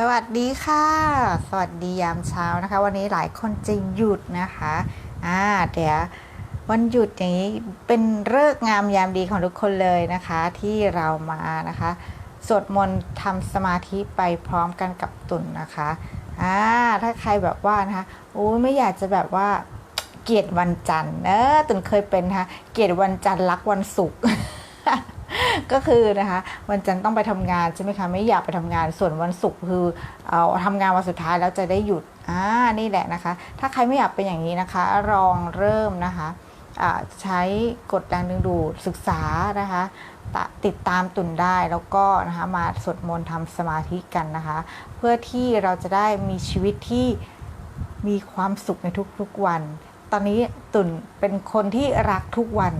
สวัสดีค่ะ สวัสดียามเช้านะคะ วันนี้หลายคนจะหยุดนะคะอ่าเดี๋ยววันหยุดอย่างนี้เป็นเลิกษ์งามยามดีของทุกคนเลยนะคะ ที่เรามานะคะสวดมนต์ทำสมาธิไปพร้อมกันกับตุนนะคะอ่าถ้าใครแบบว่านะคะโอ้ไม่อยากจะแบบว่าเกลียดวันจันทร์เออตุนเคยเป็นนะคะเกลียดวันจันทร์รักวันศุกร์ ก็คือนะคะวันจันทร์ต้องไปทำงานใช่ไหมคะไม่อยากไปทำงานส่วนวันศุกร์คือเอาทำงานวันสุดท้ายแล้วจะได้หยุดอ่านี่แหละนะคะ ถ้าใครไม่อยากเป็นอย่างนี้นะคะลองเริ่มนะคะใช้กดแรงดึงดูดศึกษานะคะตะติดตามตุนได้แล้วก็นะคะมาสวดมนต์ทำสมาธิกันนะคะ เพื่อที่เราจะได้มีชีวิตที่มีความสุขในทุกๆวัน ตอนนี้ตุนเป็นคนที่รักทุกวัน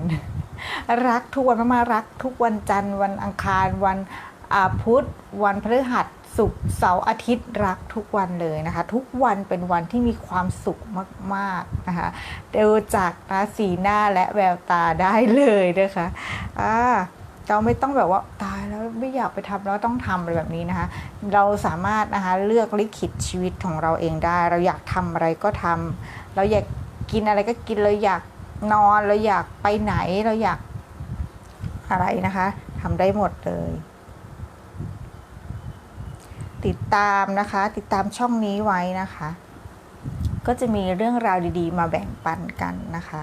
รักทุกวันมากๆรักทุกวันจันทร์วันอังคารวันพุธวันพฤหัสศุกร์เสาร์อาทิตย์รักทุกวันเลยนะคะ ทุกวันเป็นวันที่มีความสุขมากๆนะคะดูจากนะสีหน้าและแววตาได้เลยนะคะอ่าเราไม่ต้องแบบว่าตายแล้วไม่อยากไปทำแล้วต้องทำอะไรแบบนี้นะคะ เราสามารถนะคะเลือกลิขิตชีวิตของเราเองได้ เราอยากทำอะไรก็ทำเราอยากกินอะไรก็กินเราอยาก นอนเราอยากไปไหนเราอยากอะไรนะคะทำได้หมดเลย ติดตามนะคะ ติดตามช่องนี้ไว้นะคะ ก็จะมีเรื่องราวดีๆ มาแบ่งปันกันนะคะ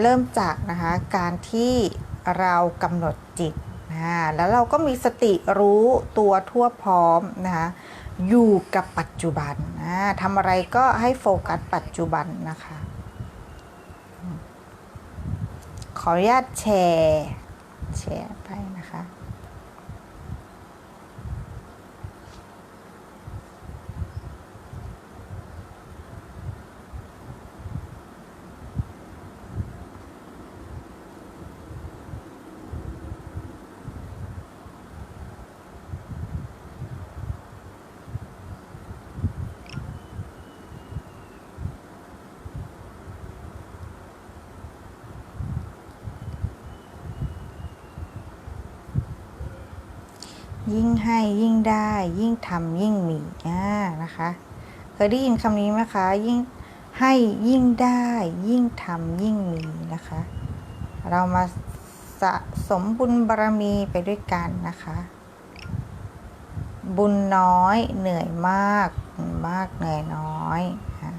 เริ่มจากนะคะการที่เรากำหนดจิตนะแล้วเราก็มีสติรู้ตัวทั่วพร้อมนะคะ อยู่กับปัจจุบันนะทำอะไรก็ให้โฟกัสปัจจุบันนะคะ ขออนุญาตแชร์ แชร์ไปนะคะ ยิ่งให้ยิ่งได้ ยิ่งทำยิ่งมีอ่านะคะเคยได้ยินคำนี้ไหมคะยิ่งให้ยิ่งได้ ยิ่งทำยิ่งมีนะคะ เรามาสะสมบุญบารมีไปด้วยกันนะคะ บุญน้อยเหนื่อยมากมากเหนื่อยน้อยอ่า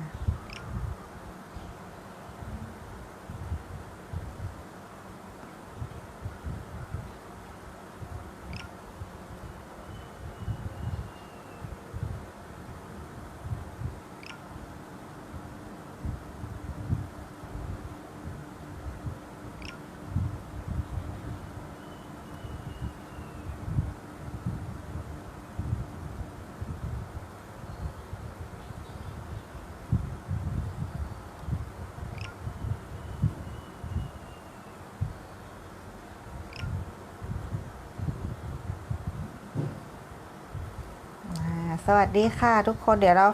วัสดีค่ะทุกคนเดี๋ยวเรา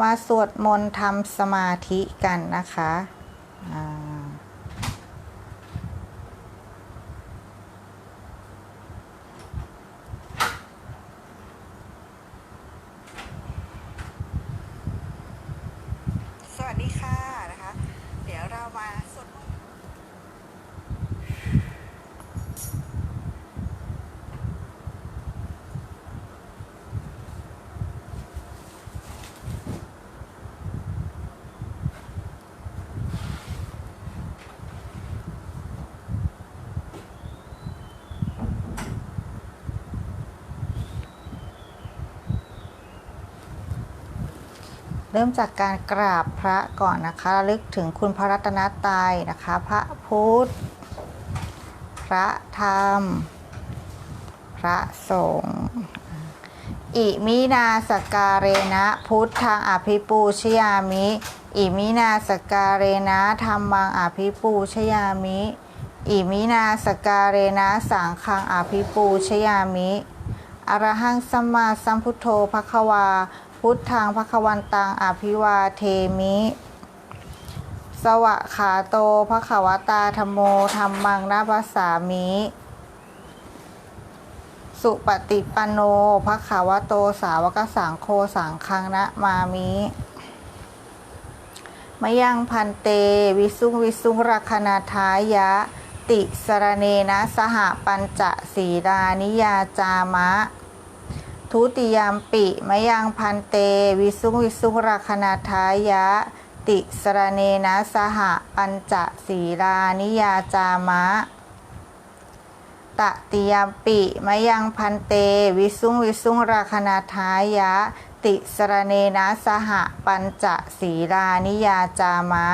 มาสวดมนต์ทำสมาธิกันนะคะสวัสดีค่ะนะคะ เดี๋ยวเรามา เริ่มจากการกราบพระก่อนนะคะระลึกถึงคุณพระรัตนตรัยนะคะ พระพุทธ พระธรรม พระสงฆ์อิมินาสกการเรนะพุทธังอภิปูชยามิ อิมินาสกการเรนะธรรมังอภิปูชยามิ อิมินาสกการเรนะสังฆังอภิปูชยามิอรหังสัมมาสัมพุทโธภควา พุทธังภควันตังอภิวาเทมิ สวะขาโตภควตาธรมโมธรรมังนาภาสามิ สุปฏิปันโนภะคะวโตสาวกสังโฆสังฆังนะมามิมยังพันเต วิสุงวิสุงรักนาทายะ ติสรเนนะสหปัญจสีดานิยาจามะ ทุติยามปิมยังพันเต วิสุงวิสุรักนาทายะ ติสรเนนะสหปัญจสีดานิยาจามะ ตติยามปิมยังพันเต วิสุงวิสุราคณาทายะ ติสรเนนะสหปัญจศีลานิยาจามะ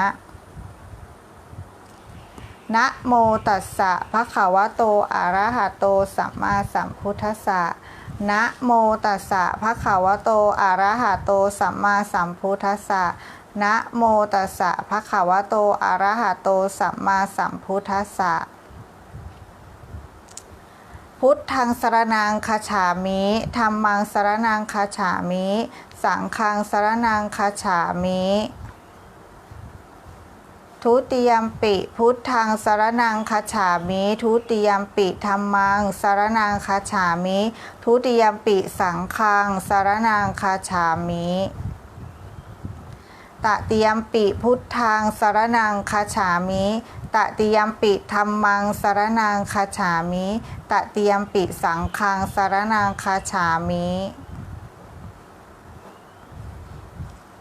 นะโมตัสสะภะคะวะโตอะระหะโตสัมมาสัมพุทธัสสะ นะโมตัสสะภะคะวะโตอะระหะโตสัมมาสัมพุทธัสสะนะโมตัสสะภะคะวะโตอะระหะโตสัมมาสัมพุทธัสสะพุทธังสรนังคาฉามิธรรมังสรนังคาฉามิ สังฆังสรนังคาฉามิ ทุติยมปิพุทธังสารนังคาฉามิ ทุติยมปิธรรมังสารนังคาฉามิ ทุติยมปิสังฆังสารนังคาฉามิตติยมปิพุทธังสารนังคาฉามิตติยมปิธรรมังสารนังคาฉามิตติยมปิสังฆังสารนังคาฉามิ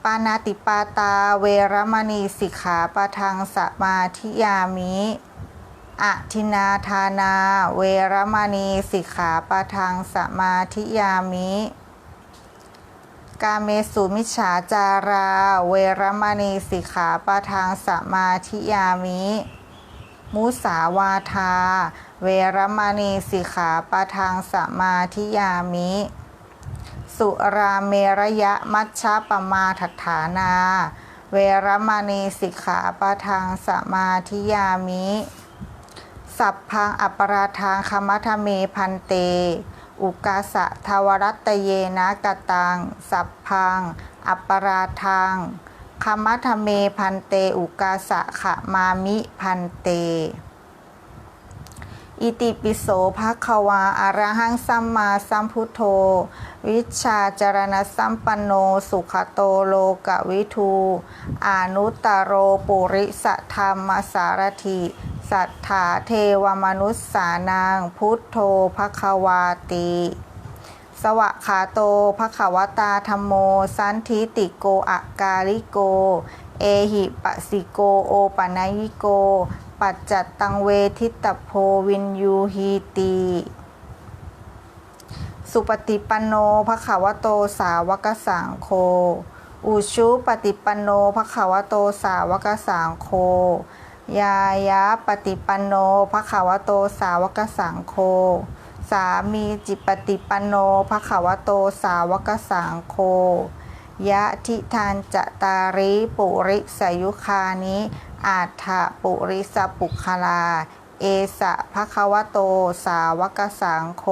ปานาติปาตาเวรมณีสิกขาปะทังสมาธิยามิอะทินาทานา เวรมณีสิกขาปะทังสมาธิยามิ กาเมสุมิจฉาจารา เวรมณีสิกขาปะทังสมาธิยามิ มุสาวาทา เวรมณีสิกขาปะทังสมาธิยามิ สุราเมระยะมัชฌะปมาทัฐานา เวรมณีสิกขาปะทังสมาธิยามิ สัพพังอัปราทางคมัทเมพันเต อุกาสะทวรัตเยนะกตัง สัพพัง อัปราทางคมัทเมพันเต อุกาสะขะมามิพันเต อิติปิโสภะคะวาอะระหังสัมมาสัมพุทโธ วิชาจารณสัมปันโน สุขโตโลกวิทูอนุตตโรปุริสธรรมสารถิสัทธาเทวมนุษสานังพุทโธภควาติ สวะขาโตภควตาธรรมโม สันทิติโกอะกาลิโก เอหิปสิโกโอปนัยิโก ปัจจัตตังเวทิตโพวินยูฮีตี สุปฏิปันโนภควโตสาวกสังโฆอุชุปฏิปันโนภควโตสาวกสังโฆยายะปฏิปันโนภควโตสาวกสังโฆสามีจิปฏิปันโนภควโตสาวกสังโฆยะทิทานจตาริปุริสยุคานิ อาทะปุริสปุคลา เอสะภควโต สาวกสังโค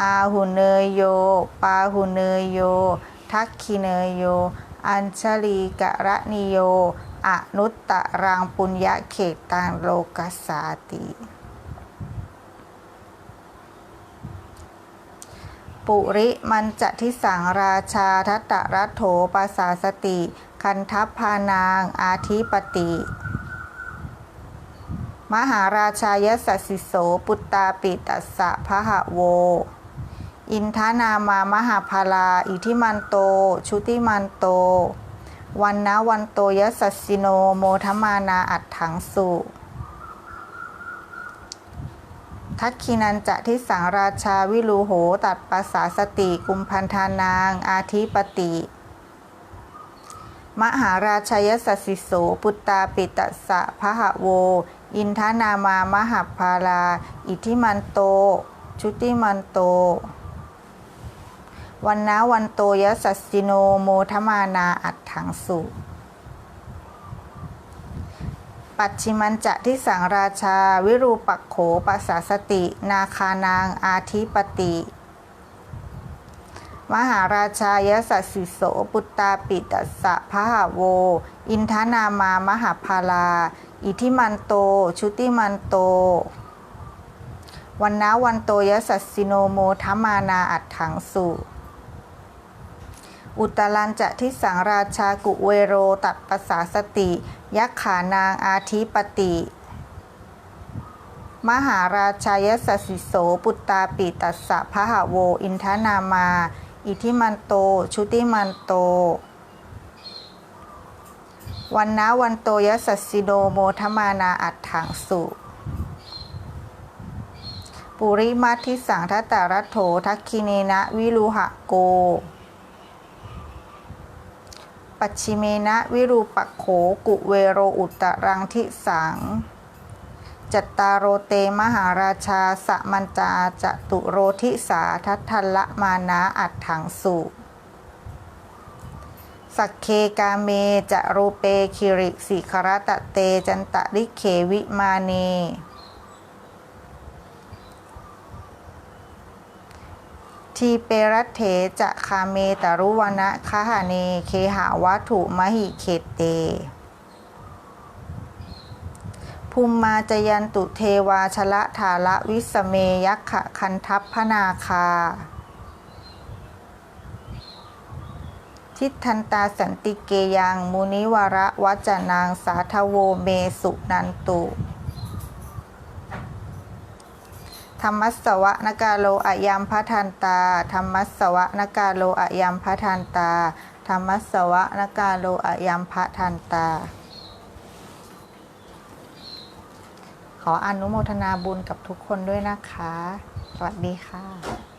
อาหุเนยโย ปาหุเนยโย ทักขิเนยโย อัญชลีกะระนิโย อนุตตรังปุญญเขตังโลกัสสาติ ปุริมันจะทิสังราชาทัตตรัตโถปาสาสติ คันทัพพานาง อาทิปติ มหาราชายสัสิโสปุตตาปิตัสสะพหะโว อินทานามามหาพาลา อิทิมันโต ชุติมันโต วันนะวันโตยสัสสิโนโมทมานาอัตถังสุ ทักขินันจะทิสังราชาวิลูโหตัดปัสสาสติกุมพันธานาง อาทิปติ มหาราชยสสิโสปุตตาปิตสะพหะโว อินทานามามหาพาลา อิทิมันโต ชุติมันโต วันนะวันโตยสัสสิโนโมทมานาอัตถังสุ ปัจฉิมันจะที่สังราชา วิรูปักโขปัสสาสติ นาคานาง อาทิปติ มหาราชายสัสสิโสปุตตาปิตัสสะพหะโว อินทานามามหาพาลา อิทิมันโต ชุติมันโต วันนาวันโตยสัสสิโนโมทมานาอัดถังสุ อุตลันจะทิสังราชากุเวโรตัดปสาสติ ยักขานางอาทิปติ มหาราชายสสสิโสปุตตาปิตัสสะพหโว อินทนามา อิทิมันโต ชุติมันโต วันนาวันโตยสัสสิโนโมทมานาอัดถังสุปุริมัททิสังทัตตารัโถทักคิเนนะวิรุหะโก ปัจฉิเมนะวิรูปโขกุเวโรอุตรังทิสัง จัตตารโรเตมหาราชาสมันจาจตุโรทิสาทัททัลละมานะอัดถังสุสักเคกาเมจะรูเปคิริสิครตะเตจันตะริเขวิมาเน ทีเปรัตเถจะคาเมตรุวนะคหาเนเคหาวัตถุมหิเขตเตภูมิมาจยันตุเทวาชละธาละวิสเมยักขะคันทัพพนาคา ทิทันตาสันติเกยังมุนิวระวัจนางสาทโวเมสุนันตุ ธรรมัสวะนกาโลอะยามพะทันตา ธรรมัสวะนกาโลอะยามพะทันตา ธรรมัสวะนกาโลอะยามพะทันตา ขออนุโมทนาบุญกับทุกคนด้วยนะคะ สวัสดีค่ะ